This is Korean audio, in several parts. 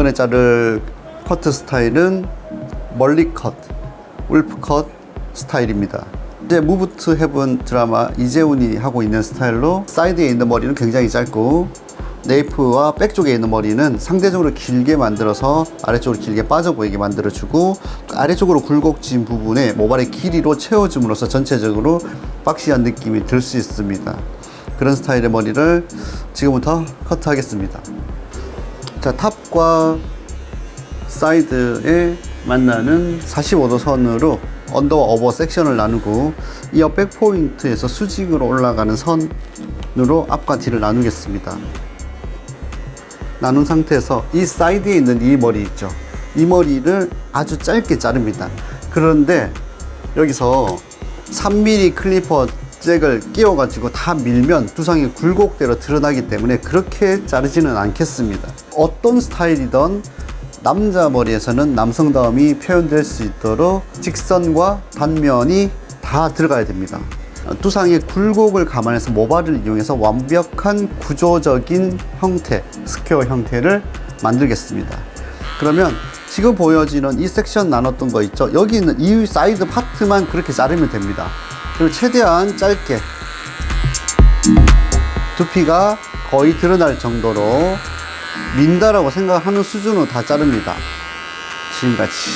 이번에 자를 커트 스타일은 멀리 컷, 울프 컷 스타일입니다. 이제 무브트 헤븐 드라마 이재훈이 하고 있는 스타일로 사이드에 있는 머리는 굉장히 짧고 네이프와 백 쪽에 있는 머리는 상대적으로 길게 만들어서 아래쪽으로 길게 빠져 보이게 만들어주고 아래쪽으로 굴곡진 부분에 모발의 길이로 채워줌으로써 전체적으로 박시한 느낌이 들 수 있습니다. 그런 스타일의 머리를 지금부터 커트하겠습니다. 자, 탑과 사이드에 만나는 45도 선으로 언더와 어버 섹션을 나누고 이 옆백 포인트에서 수직으로 올라가는 선으로 앞과 뒤를 나누겠습니다. 나눈 상태에서 이 사이드에 있는 이 머리 있죠. 이 머리를 아주 짧게 자릅니다. 그런데 여기서 3mm 클리퍼 잭을 끼워가지고 다 밀면 두상이 굴곡대로 드러나기 때문에 그렇게 자르지는 않겠습니다. 어떤 스타일이든 남자 머리에서는 남성다움이 표현될 수 있도록 직선과 단면이 다 들어가야 됩니다. 두상의 굴곡을 감안해서 모발을 이용해서 완벽한 구조적인 형태, 스퀘어 형태를 만들겠습니다. 그러면 지금 보여지는 이 섹션 나눴던 거 있죠? 여기 있는 이 사이드 파트만 그렇게 자르면 됩니다. 그리고 최대한 짧게 두피가 거의 드러날 정도로 민다라고 생각하는 수준으로 다 자릅니다. 지금같이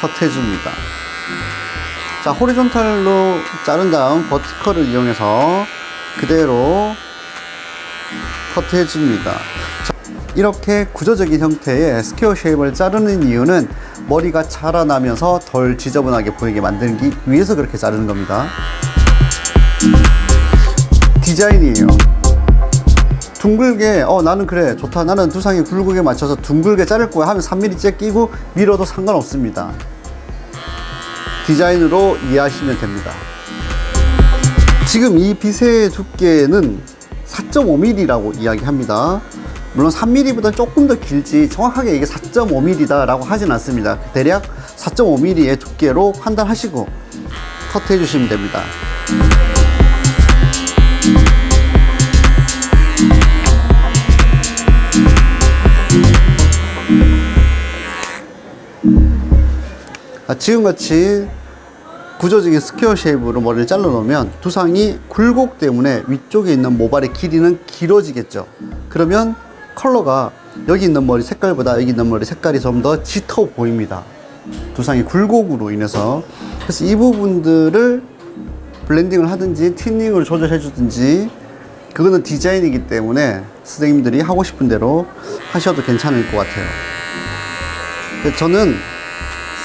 컷해줍니다. 자, 호리존탈로 자른 다음 버티컬을 이용해서 그대로 커트해줍니다. 자, 이렇게 구조적인 형태의 스퀘어 쉐입을 자르는 이유는 머리가 자라나면서 덜 지저분하게 보이게 만들기 위해서 그렇게 자르는 겁니다. 디자인이에요. 둥글게 어 나는 그래 좋다 나는 두상의 굴곡에 맞춰서 둥글게 자를 거야 하면 3mm째 끼고 밀어도 상관없습니다. 디자인으로 이해하시면 됩니다. 지금 이 빗의 두께는 4.5mm라고 이야기합니다. 물론 3mm보다 조금 더 길지 정확하게 이게 4.5mm다 라고 하진 않습니다. 대략 4.5mm의 두께로 판단하시고 커트해 주시면 됩니다. 아, 지금같이 구조적인 스퀘어 쉐입으로 머리를 잘라 놓으면 두상이 굴곡 때문에 위쪽에 있는 모발의 길이는 길어지겠죠. 그러면 컬러가 여기 있는 머리 색깔보다 여기 있는 머리 색깔이 좀 더 짙어 보입니다. 두상이 굴곡으로 인해서. 그래서 이 부분들을 블렌딩을 하든지 튜닝을 조절해 주든지 그거는 디자인이기 때문에 선생님들이 하고 싶은 대로 하셔도 괜찮을 것 같아요. 저는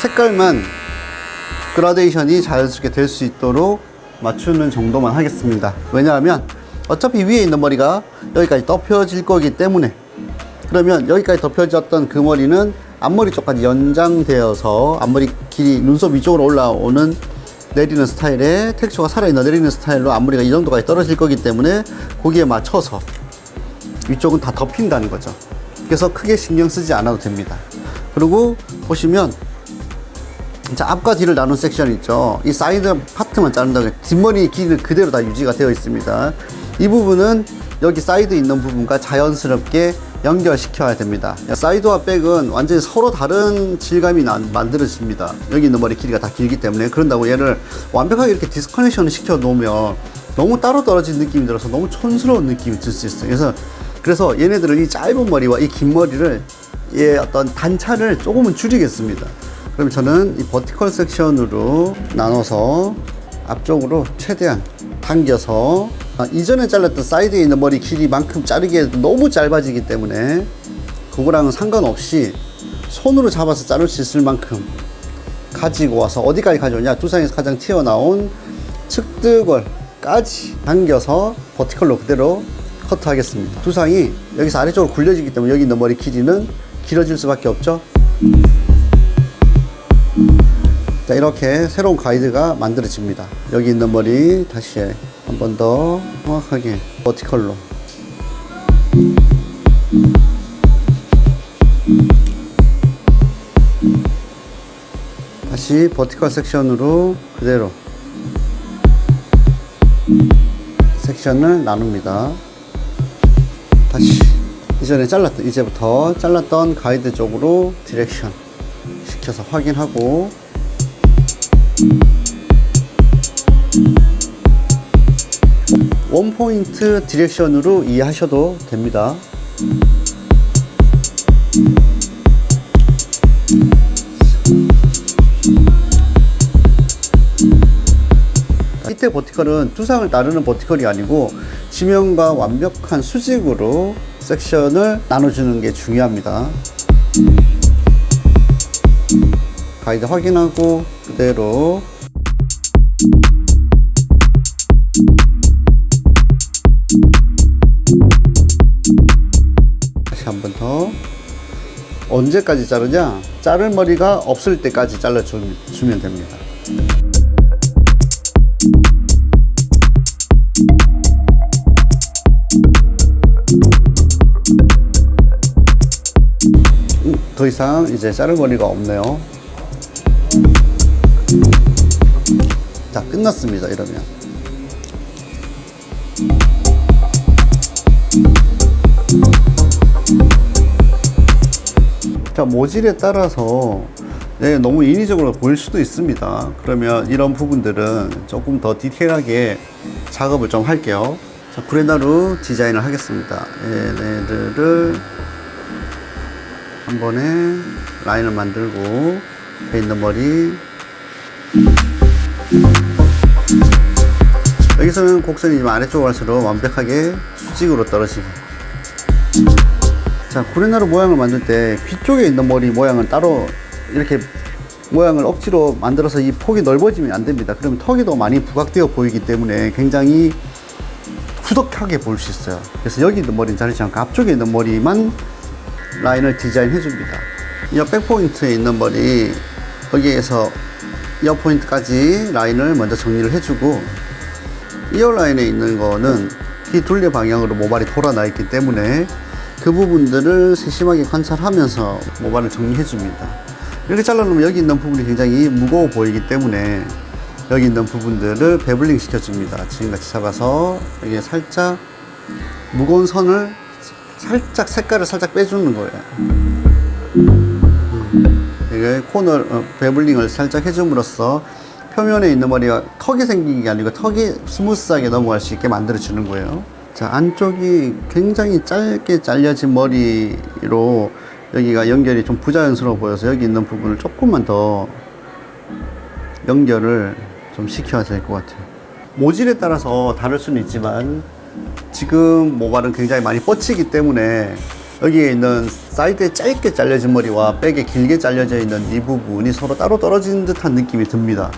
색깔만 그라데이션이 자연스럽게 될 수 있도록 맞추는 정도만 하겠습니다. 왜냐하면 어차피 위에 있는 머리가 여기까지 덮여질 거기 때문에 그러면 여기까지 덮여졌던 그 머리는 앞머리 쪽까지 연장되어서 앞머리 길이 눈썹 위쪽으로 올라오는 내리는 스타일의 텍스처가 살아있는 내리는 스타일로 앞머리가 이 정도까지 떨어질 거기 때문에 거기에 맞춰서 위쪽은 다 덮인다는 거죠. 그래서 크게 신경 쓰지 않아도 됩니다. 그리고 보시면 자, 앞과 뒤를 나눈 섹션 있죠. 이 사이드 파트만 자른다고 뒷머리 길이는 그대로 다 유지가 되어 있습니다. 이 부분은 여기 사이드 있는 부분과 자연스럽게 연결시켜야 됩니다. 사이드와 백은 완전히 서로 다른 질감이 나, 만들어집니다. 여기 있는 머리 길이가 다 길기 때문에 그런다고 얘를 완벽하게 이렇게 디스커넥션을 시켜 놓으면 너무 따로 떨어진 느낌이 들어서 너무 촌스러운 느낌이 들 수 있어요. 그래서 그래서 얘네들은 이 짧은 머리와 이 긴 머리를 예 어떤 단차를 조금은 줄이겠습니다. 그럼 저는 이 버티컬 섹션으로 나눠서 앞쪽으로 최대한 당겨서 아, 이전에 잘랐던 사이드에 있는 머리 길이만큼 자르기에도 너무 짧아지기 때문에 그거랑은 상관없이 손으로 잡아서 자를 수 있을 만큼 가지고 와서 어디까지 가져오냐. 두상에서 가장 튀어나온 측득을까지 당겨서 버티컬로 그대로 커트하겠습니다. 두상이 여기서 아래쪽으로 굴려지기 때문에 여기 있는 머리 길이는 길어질 수밖에 없죠 자 이렇게 새로운 가이드가 만들어집니다. 여기 있는 머리 다시 한 번 더 정확하게 버티컬로. 다시 버티컬 섹션으로 그대로 섹션을 나눕니다. 다시 이전에 잘랐던 이제부터 잘랐던 가이드 쪽으로 디렉션 시켜서 확인하고 원 포인트 디렉션으로 이해하셔도 됩니다. 이때 버티컬은 투상을 따르는 버티컬이 아니고 지면과 완벽한 수직으로 섹션을 나눠주는 게 중요합니다. 가이드 확인하고 그대로 번더 언제까지 자르냐? 자를 머리가 없을 때까지 잘라주면 됩니다. 음, 더 이상 이제 자를 머리가 없네요. 자, 끝났습니다. 이러면. 자, 모질에 따라서 네, 너무 인위적으로 보일 수도 있습니다. 그러면 이런 부분들은 조금 더 디테일하게 작업을 좀 할게요. 자, 구레나루 디자인을 하겠습니다. 얘네들을 한 번에 라인을 만들고 배 있는 머리 여기서는 곡선이 좀 아래쪽으로 갈수록 완벽하게 수직으로 떨어지게 자 구레나루 모양을 만들 때 귀 쪽에 있는 머리 모양은 따로 이렇게 모양을 억지로 만들어서 이 폭이 넓어지면 안 됩니다 그러면 턱이 더 많이 부각되어 보이기 때문에 굉장히 후덕하게 보일 수 있어요 그래서 여기 있는 머리는 자르지 않고 앞쪽에 있는 머리만 라인을 디자인해 줍니다. 이 백포인트에 있는 머리 여기에서 이어 포인트까지 라인을 먼저 정리를 해주고 이어 라인에 있는 거는 귀 둘레 방향으로 모발이 돌아나 있기 때문에 그 부분들을 세심하게 관찰하면서 모발을 정리해 줍니다. 이렇게 잘라놓으면 여기 있는 부분이 굉장히 무거워 보이기 때문에 여기 있는 부분들을 베블링 시켜줍니다. 지금같이 잡아서 여기에 살짝 무거운 선을 살짝 색깔을 살짝 빼주는 거예요. 음. 이게 코너 어, 베블링을 살짝 해줌으로써 표면에 있는 머리가 턱이 생긴 게 아니고 턱이 스무스하게 넘어갈 수 있게 만들어 주는 거예요. 자 안쪽이 굉장히 짧게 잘려진 머리로 여기가 연결이 좀 부자연스러워 보여서 여기 있는 부분을 조금만 더 연결을 좀 시켜야 될 것 같아요. 모질에 따라서 다를 수는 있지만 지금 모발은 굉장히 많이 뻗치기 때문에 여기에 있는 사이드에 짧게 잘려진 머리와 백에 길게 잘려져 있는 이 부분이 서로 따로 떨어진 듯한 느낌이 듭니다.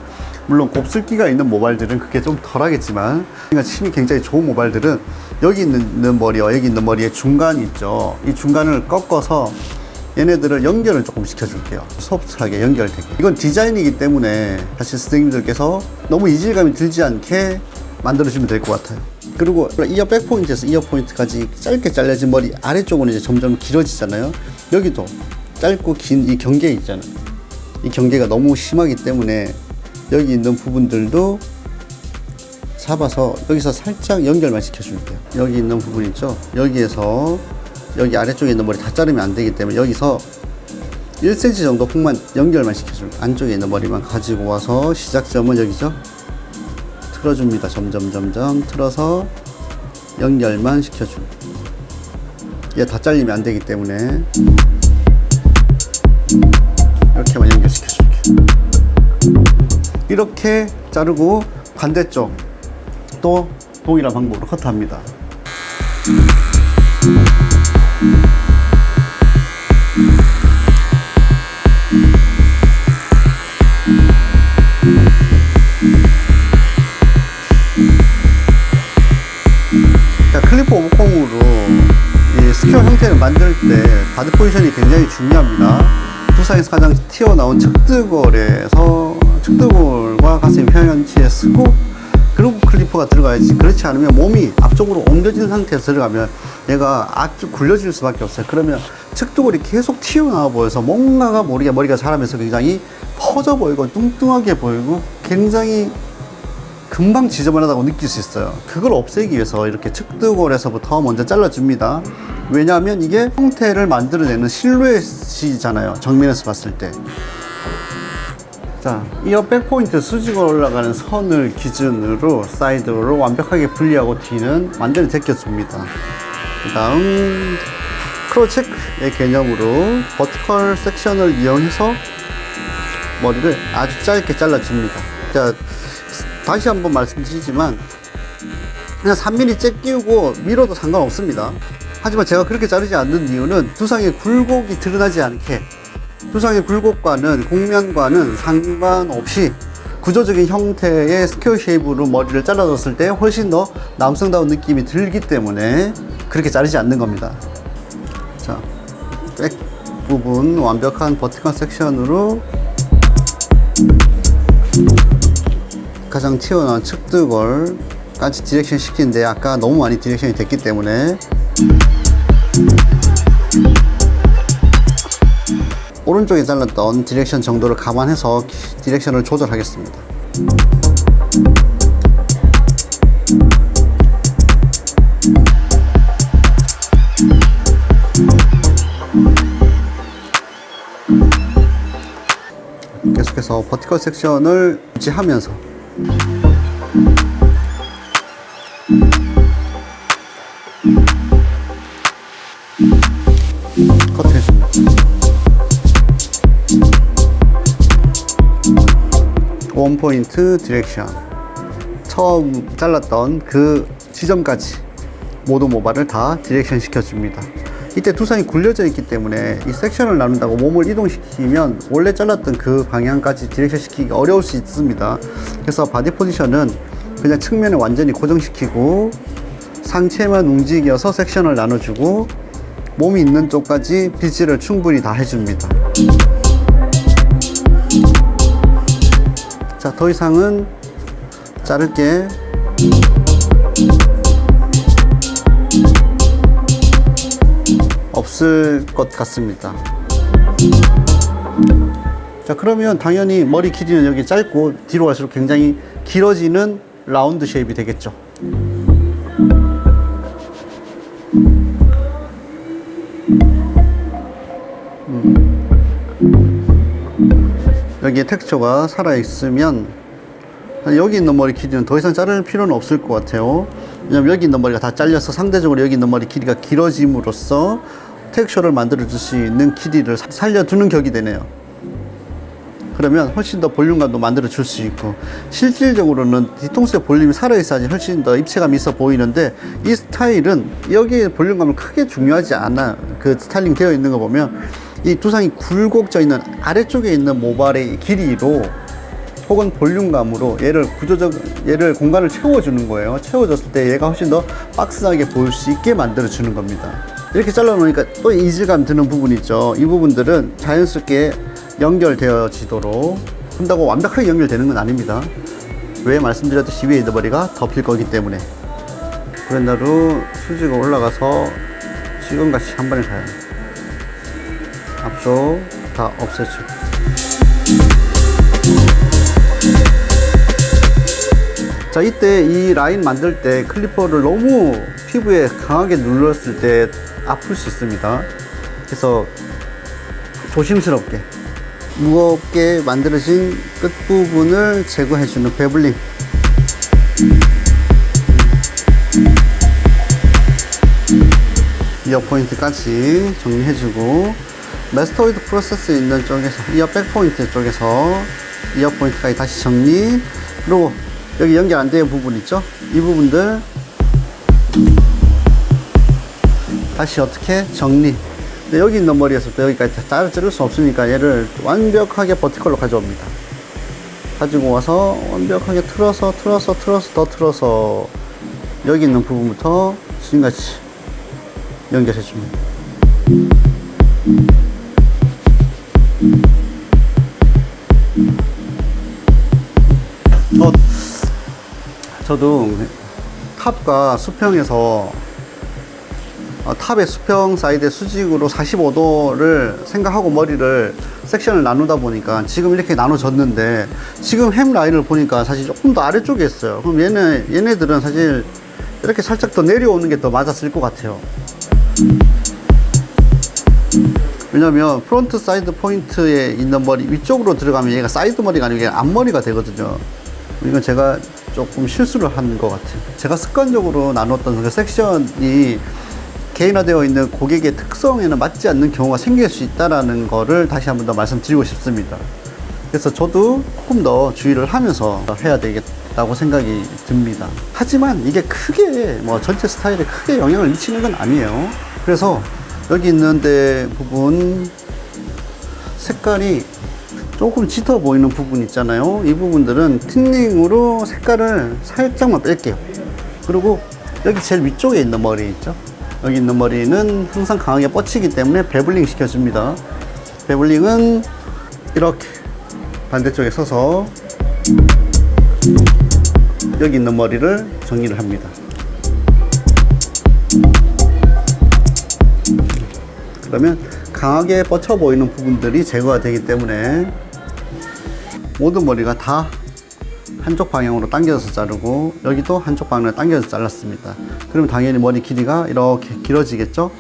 물론 곱슬기가 있는 모발들은 그게 좀 덜하겠지만 그러니까 힘이 굉장히 좋은 모발들은 여기 있는 머리와 여기 있는 머리의 중간 있죠. 이 중간을 꺾어서 얘네들을 연결을 조금 시켜줄게요. 소프트하게 연결되게. 이건 디자인이기 때문에 사실 선생님들께서 너무 이질감이 들지 않게 만들어주면 될 것 같아요. 그리고 이어 백포인트에서 이어 포인트까지 짧게 잘려진 머리 아래쪽은 이제 점점 길어지잖아요. 여기도 짧고 긴 이 경계 있잖아요. 이 경계가 너무 심하기 때문에 여기 있는 부분들도 잡아서 여기서 살짝 연결만 시켜줄게요. 여기 있는 부분 있죠? 여기에서 여기 아래쪽에 있는 머리 다 자르면 안 되기 때문에 여기서 1cm 정도 폭만 연결만 시켜줄 안쪽에 있는 머리만 가지고 와서 시작점은 여기죠? 틀어줍니다. 점점 점점 틀어서 연결만 시켜줘. 얘다 잘리면 안 되기 때문에 이렇게만 연결시켜줄게. 이렇게 자르고 반대쪽 또 동일한 방법으로 커트합니다. 자, 클리프 오버컴으로 이 스퀘어 형태를 만들 때 바드 포지션이 굉장히 중요합니다. 두상에서 가장 튀어나온 측드골에서 측드골과 가슴 평연치에 쓰고 그리고 클리퍼가 들어가야지 그렇지 않으면 몸이 앞쪽으로 옮겨진 상태에서 들어가면 얘가 아주 굴려질 수밖에 없어요. 그러면 측두골이 계속 튀어나와 보여서 뭔가가 모르게 머리가 자라면서 굉장히 퍼져 보이고 뚱뚱하게 보이고 굉장히 금방 지저분하다고 느낄 수 있어요. 그걸 없애기 위해서 이렇게 측두골에서부터 먼저 잘라줍니다. 왜냐하면 이게 형태를 만들어내는 실루엣이잖아요. 정면에서 봤을 때. 자, 이어 백포인트 수직으로 올라가는 선을 기준으로 사이드로 완벽하게 분리하고 뒤는 완전히 제껴줍니다. 그 다음 크로체크의 개념으로 버티컬 섹션을 이용해서 머리를 아주 짧게 잘라줍니다. 자, 다시 한번 말씀드리지만 그냥 3mm 째 끼우고 밀어도 상관없습니다. 하지만 제가 그렇게 자르지 않는 이유는 두상의 굴곡이 드러나지 않게 두상의 굴곡과는 곡면과는 상관없이 구조적인 형태의 스퀘어 쉐입으로 머리를 잘라줬을 때 훨씬 더 남성다운 느낌이 들기 때문에 그렇게 자르지 않는 겁니다. 자, 백 부분 완벽한 버티컬 섹션으로 가장 튀어나온 측두걸까지 디렉션 시키는데 아까 너무 많이 디렉션이 됐기 때문에 오른쪽에 잘랐던 디렉션 정도를 감안해서 디렉션을 조절하겠습니다. 계속해서 버티컬 섹션을 유지하면서 원포인트 디렉션. 처음 잘랐던 그 지점까지 모두 모발을 다 디렉션 시켜줍니다. 이때 두상이 굴려져 있기 때문에 이 섹션을 나눈다고 몸을 이동시키면 원래 잘랐던 그 방향까지 디렉션 시키기 어려울 수 있습니다. 그래서 바디 포지션은 그냥 측면을 완전히 고정시키고 상체만 움직여서 섹션을 나눠주고 몸이 있는 쪽까지 비치를 충분히 다 해줍니다 자, 더 이상은 자를게 없을 것 같습니다. 자, 그러면 당연히 머리 길이는 여기 짧고 뒤로 갈수록 굉장히 길어지는 라운드 쉐입이 되겠죠. 여기에 텍스처가 살아있으면 여기 있는 머리 길이는 더 이상 자를 필요는 없을 것 같아요. 왜냐면 여기 있는 머리가 다 잘려서 상대적으로 여기 있는 머리 길이가 길어짐으로써 텍스처를 만들어 줄 수 있는 길이를 사- 살려두는 격이 되네요. 그러면 훨씬 더 볼륨감도 만들어 줄 수 있고 실질적으로는 뒤통수의 볼륨이 살아있어야지 훨씬 더 입체감이 있어 보이는데 이 스타일은 여기에 볼륨감을 크게 중요하지 않아 그 스타일링 되어 있는 거 보면 이 두상이 굴곡져 있는 아래쪽에 있는 모발의 길이로 혹은 볼륨감으로 얘를 구조적 얘를 공간을 채워주는 거예요 채워줬을 때 얘가 훨씬 더 박스하게 보일 수 있게 만들어 주는 겁니다 이렇게 잘라 놓으니까 또 이질감 드는 부분이 있죠 이 부분들은 자연스럽게 연결되어지도록 한다고 완벽하게 연결되는 건 아닙니다. 왜 말씀드렸듯이 위에 있는 머리가 덮일 거기 때문에 브랜더로 수지가 올라가서 지금같이 한 번에 가요. 앞쪽 다 없애주고 자 이때 이 라인 만들 때 클리퍼를 너무 피부에 강하게 눌렀을 때 아플 수 있습니다. 그래서 조심스럽게 무겁게 만들어진 끝부분을 제거해주는 베블링 이어 포인트까지 정리해주고 메스터위드 프로세스 있는 쪽에서 이어 백 포인트 쪽에서 이어 포인트까지 다시 정리 그리고 여기 연결 안 되는 부분 있죠 이 부분들 다시 어떻게 정리 여기 있는 머리에서부터 여기까지 다 자를 수 없으니까 얘를 완벽하게 버티컬로 가져옵니다. 가지고 와서 완벽하게 틀어서 틀어서 틀어서 더 틀어서 여기 있는 부분부터 지금같이 연결해 줍니다. 저도 탑과 수평에서 어, 탑의 수평 사이드 수직으로 45도를 생각하고 머리를 섹션을 나누다 보니까 지금 이렇게 나눠졌는데 지금 햄 라인을 보니까 사실 조금 더 아래쪽에 있어요. 그럼 얘네, 얘네들은 사실 이렇게 살짝 더 내려오는 게 더 맞았을 것 같아요. 왜냐면 프론트 사이드 포인트에 있는 머리 위쪽으로 들어가면 얘가 사이드 머리가 아니고 앞머리가 되거든요. 이건 제가 조금 실수를 한 것 같아요. 제가 습관적으로 나눴던 그 섹션이 개인화되어 있는 고객의 특성에는 맞지 않는 경우가 생길 수 있다라는 거를 다시 한 번 더 말씀드리고 싶습니다. 그래서 저도 조금 더 주의를 하면서 해야 되겠다고 생각이 듭니다. 하지만 이게 크게 뭐 전체 스타일에 크게 영향을 미치는 건 아니에요. 그래서 여기 있는데 부분 색깔이 조금 짙어 보이는 부분 있잖아요. 이 부분들은 틴닝으로 색깔을 살짝만 뺄게요. 그리고 여기 제일 위쪽에 있는 머리 있죠? 여기 있는 머리는 항상 강하게 뻗치기 때문에 베블링 시켜줍니다. 베블링은 이렇게 반대쪽에 서서 여기 있는 머리를 정리를 합니다. 그러면 강하게 뻗쳐 보이는 부분들이 제거가 되기 때문에 모든 머리가 다 한쪽 방향으로 당겨서 자르고 여기도 한쪽 방향으로 당겨서 잘랐습니다. 그러면 당연히 머리 길이가 이렇게 길어지겠죠?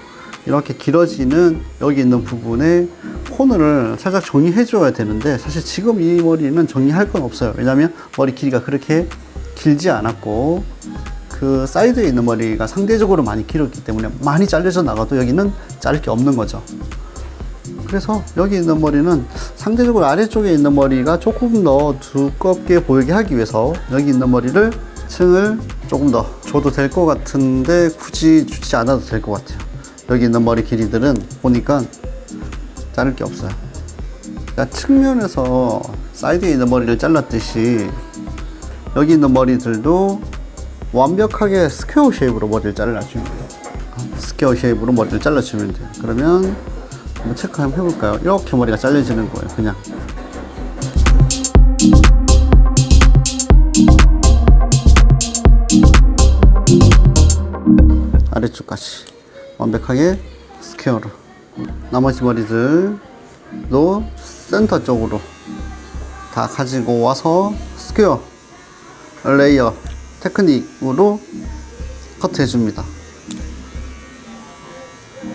이렇게 길어지는 여기 있는 부분에 코너를 살짝 정리해 줘야 되는데 사실 지금 이 머리는 정리할 건 없어요. 왜냐면 머리 길이가 그렇게 길지 않았고 그 사이드에 있는 머리가 상대적으로 많이 길었기 때문에 많이 잘려져 나가도 여기는 자를 게 없는 거죠. 그래서 여기 있는 머리는 상대적으로 아래쪽에 있는 머리가 조금 더 두껍게 보이게 하기 위해서 여기 있는 머리를 층을 조금 더 줘도 될 것 같은데 굳이 주지 않아도 될 것 같아요. 여기 있는 머리 길이들은 보니까 자를 게 없어요. 그러니까 측면에서 사이드에 있는 머리를 잘랐듯이 여기 있는 머리들도 완벽하게 스퀘어 쉐입으로 머리를 잘라주면 돼요. 스퀘어 쉐입으로 머리를 잘라주면 돼요. 그러면 한번 체크 한번 해볼까요? 이렇게 머리가 잘려지는 거예요. 그냥. 아래쪽까지 완벽하게 스퀘어로 나머지 머리들도 센터 쪽으로 다 가지고 와서 스퀘어 레이어 테크닉으로 커트 해줍니다.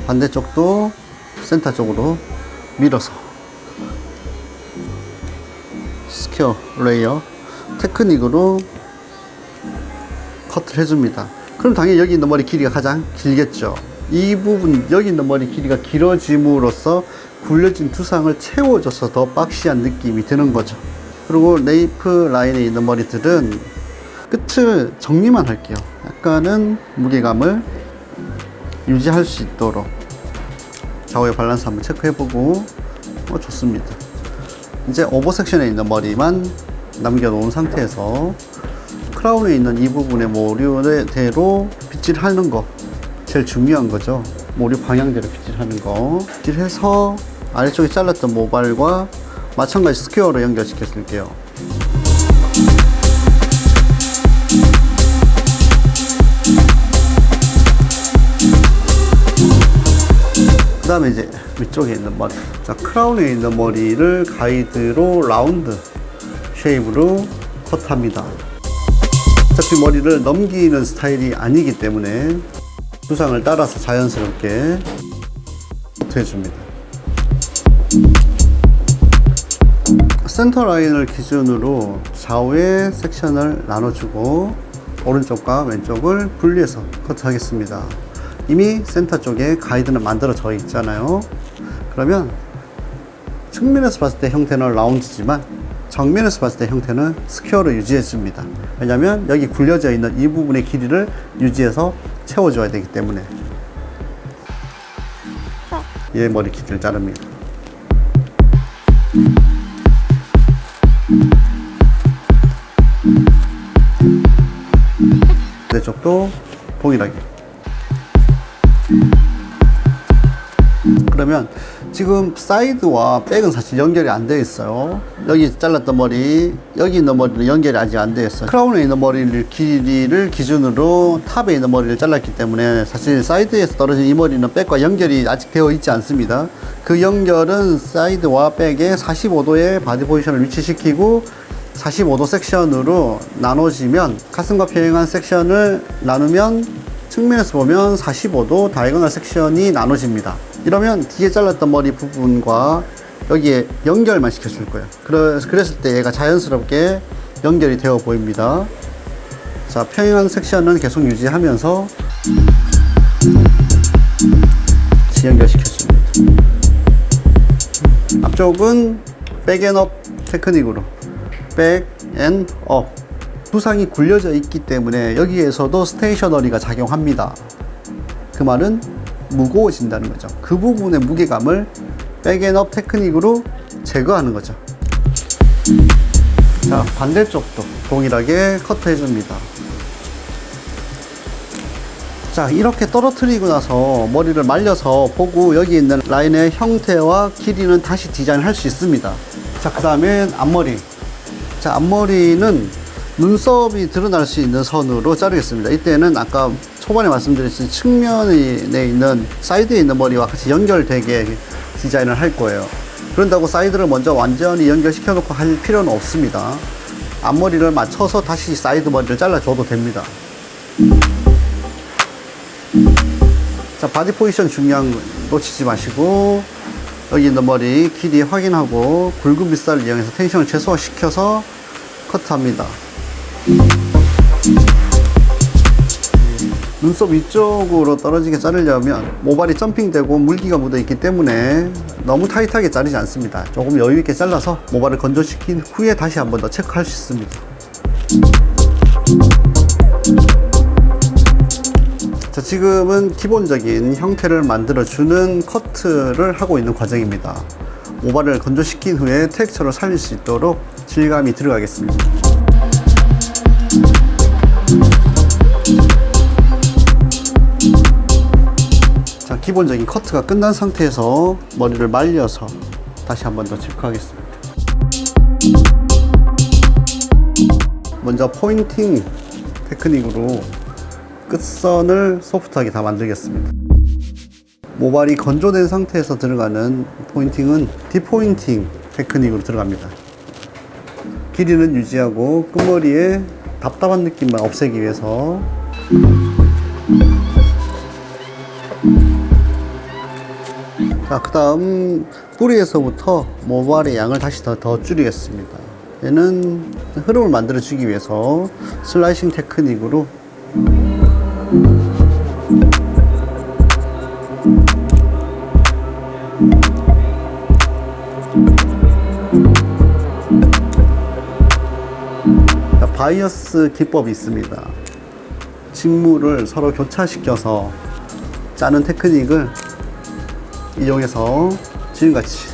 반대쪽도 센터 쪽으로 밀어서 스퀘어 레이어 테크닉으로 커트를 해줍니다. 그럼 당연히 여기 있는 머리 길이가 가장 길겠죠. 이 부분 여기 있는 머리 길이가 길어짐으로써 굴려진 두상을 채워줘서 더 박시한 느낌이 드는 거죠. 그리고 레이프 라인에 있는 머리들은 끝을 정리만 할게요. 약간은 무게감을 유지할 수 있도록 좌우의 밸런스 한번 체크해보고 어, 좋습니다. 이제 오버 섹션에 있는 머리만 남겨놓은 상태에서 크라운에 있는 이 부분의 모류대로 빗질하는 거 제일 중요한 거죠. 모류 방향대로 빗질하는 거 빗질해서 아래쪽에 잘랐던 모발과 마찬가지 스퀘어로 연결시켜 줄게요. 다음에 이제 위쪽에 있는 머리. 자 크라운에 있는 머리를 가이드로 라운드 쉐입으로 컷합니다. 어차피 머리를 넘기는 스타일이 아니기 때문에 두상을 따라서 자연스럽게 커트해줍니다. 센터 라인을 기준으로 좌우의 섹션을 나눠주고 오른쪽과 왼쪽을 분리해서 커트하겠습니다. 이미 센터 쪽에 가이드는 만들어져 있잖아요. 그러면 측면에서 봤을 때 형태는 라운지지만 정면에서 봤을 때 형태는 스퀘어로 유지해 줍니다. 왜냐하면 여기 굴려져 있는 이 부분의 길이를 유지해서 채워줘야 되기 때문에 얘 머리 길이를 자릅니다. 반대쪽도 동일하게. 그러면 지금 사이드와 백은 사실 연결이 안 되어 있어요. 여기 잘랐던 머리, 여기 있는 머리는 연결이 아직 안 되어 있어요. 크라운에 있는 머리를 길이를 기준으로 탑에 있는 머리를 잘랐기 때문에 사실 사이드에서 떨어진 이 머리는 백과 연결이 아직 되어 있지 않습니다. 그 연결은 사이드와 백의 45도의 바디 포지션을 위치시키고 45도 섹션으로 나눠지면 가슴과 평행한 섹션을 나누면 측면에서 보면 45도 다이거널 섹션이 나눠집니다. 이러면 뒤에 잘랐던 머리 부분과 여기에 연결만 시켜줄 거예요. 그래, 그랬을 때 얘가 자연스럽게 연결이 되어 보입니다. 자, 평행한 섹션은 계속 유지하면서 연결시켜줍니다. 앞쪽은 백앤업 테크닉으로 백앤업 부상이 굴려져 있기 때문에 여기에서도 스테이셔너리가 작용합니다. 그 말은 무거워진다는 거죠. 그 부분의 무게감을 백앤업 테크닉으로 제거하는 거죠. 자, 반대쪽도 동일하게 커트해 줍니다. 자, 이렇게 떨어뜨리고 나서 머리를 말려서 보고 여기 있는 라인의 형태와 길이는 다시 디자인할 수 있습니다. 자, 그 다음에 앞머리. 자, 앞머리는 눈썹이 드러날 수 있는 선으로 자르겠습니다. 이때는 아까 초반에 말씀드렸듯이 측면에 있는 사이드에 있는 머리와 같이 연결되게 디자인을 할 거예요. 그런다고 사이드를 먼저 완전히 연결시켜 놓고 할 필요는 없습니다. 앞머리를 맞춰서 다시 사이드 머리를 잘라줘도 됩니다. 자, 바디 포지션 중요한 거 놓치지 마시고 여기 있는 머리 길이 확인하고 굵은 빗살을 이용해서 텐션을 최소화시켜서 커트합니다. 눈썹 위쪽으로 떨어지게 자르려면 모발이 점핑되고 물기가 묻어 있기 때문에 너무 타이트하게 자르지 않습니다. 조금 여유 있게 잘라서 모발을 건조시킨 후에 다시 한번 더 체크할 수 있습니다. 자, 지금은 기본적인 형태를 만들어 주는 커트를 하고 있는 과정입니다. 모발을 건조시킨 후에 텍스처를 살릴 수 있도록 질감이 들어가겠습니다. 기본적인 커트가 끝난 상태에서 머리를 말려서 다시 한 번 더 체크하겠습니다. 먼저 포인팅 테크닉으로 끝선을 소프트하게 다 만들겠습니다. 모발이 건조된 상태에서 들어가는 포인팅은 디포인팅 테크닉으로 들어갑니다. 길이는 유지하고 끝머리에 답답한 느낌만 없애기 위해서 자, 그 다음 뿌리에서부터 모발의 양을 다시 더, 더 줄이겠습니다. 얘는 흐름을 만들어 주기 위해서 슬라이싱 테크닉으로 자, 바이어스 기법이 있습니다. 직물을 서로 교차시켜서 짜는 테크닉을 이용해서 지금같이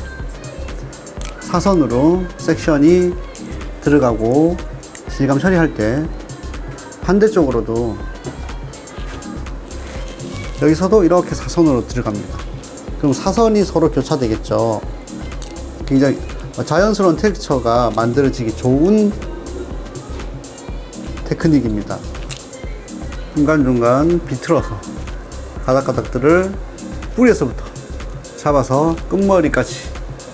사선으로 섹션이 들어가고 질감 처리할 때 반대쪽으로도 여기서도 이렇게 사선으로 들어갑니다. 그럼 사선이 서로 교차되겠죠. 굉장히 자연스러운 텍스처가 만들어지기 좋은 테크닉입니다. 중간중간 비틀어서 가닥가닥들을 뿌리에서부터 잡아서 끝머리까지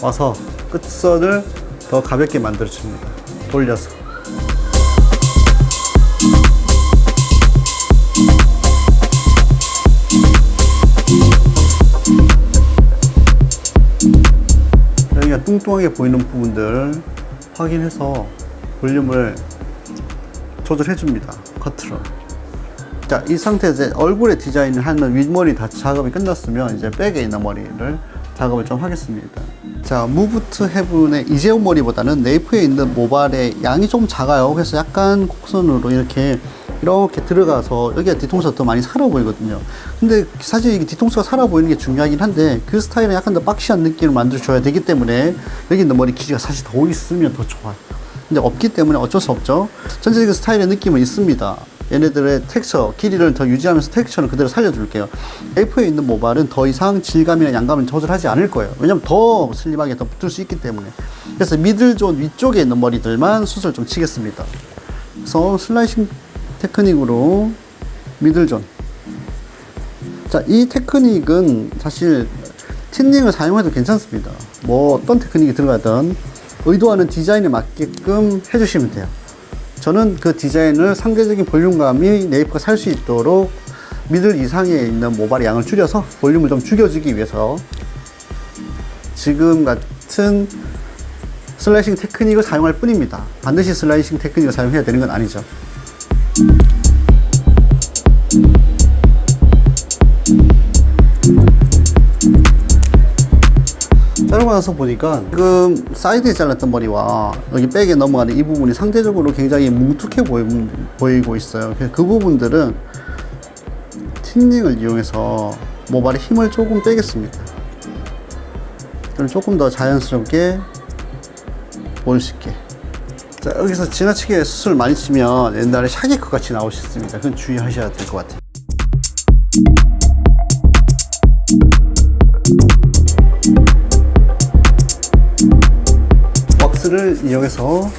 와서 끝선을 더 가볍게 만들어 줍니다. 돌려서. 여기가 뚱뚱하게 보이는 부분들 확인해서 볼륨을 조절해 줍니다. 커트로. 자, 이 상태에서 얼굴에 디자인을 하는 윗머리 다 작업이 끝났으면 이제 백에 있는 머리를 작업을 좀 하겠습니다. 자, 무브트 헤븐의 이재용 머리보다는 네이프에 있는 모발의 양이 좀 작아요. 그래서 약간 곡선으로 이렇게 이렇게 들어가서 여기가 뒤통수가 더 많이 살아 보이거든요. 근데 사실 이게 뒤통수가 살아 보이는 게 중요하긴 한데 그 스타일은 약간 더 박시한 느낌을 만들어 줘야 되기 때문에 여기 있는 머리 길이가 사실 더 있으면 더 좋아요. 근데 없기 때문에 어쩔 수 없죠. 전체적인 스타일의 느낌은 있습니다. 얘네들의 텍스처, 길이를 더 유지하면서 텍스처는 그대로 살려줄게요. A4에 있는 모발은 더 이상 질감이나 양감을 조절하지 않을 거예요. 왜냐면 더 슬림하게 더 붙을 수 있기 때문에. 그래서 미들존 위쪽에 있는 머리들만 수술 좀 치겠습니다. 그래서 슬라이싱 테크닉으로 미들존. 자, 이 테크닉은 사실 틴닝을 사용해도 괜찮습니다. 뭐 어떤 테크닉이 들어가든 의도하는 디자인에 맞게끔 해주시면 돼요. 저는 그 디자인을 상대적인 볼륨감이 네이프가 살 수 있도록 미들 이상에 있는 모발의 양을 줄여서 볼륨을 좀 죽여주기 위해서 지금 같은 슬라이싱 테크닉을 사용할 뿐입니다. 반드시 슬라이싱 테크닉을 사용해야 되는 건 아니죠. 자르고 나서 보니까 지금 사이드에 잘랐던 머리와 여기 백에 넘어가는 이 부분이 상대적으로 굉장히 뭉툭해 보이, 보이고 있어요. 그래서 그 부분들은 틴닝을 이용해서 모발에 힘을 조금 빼겠습니다. 그럼 조금 더 자연스럽게 보일 수 있게. 자, 여기서 지나치게 수술 많이 치면 옛날에 샤기컷 같이 나올 수 있습니다. 그건 주의하셔야 될 것 같아요. 이용해서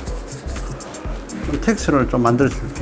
좀 텍스처를 좀 만들어 줄게요.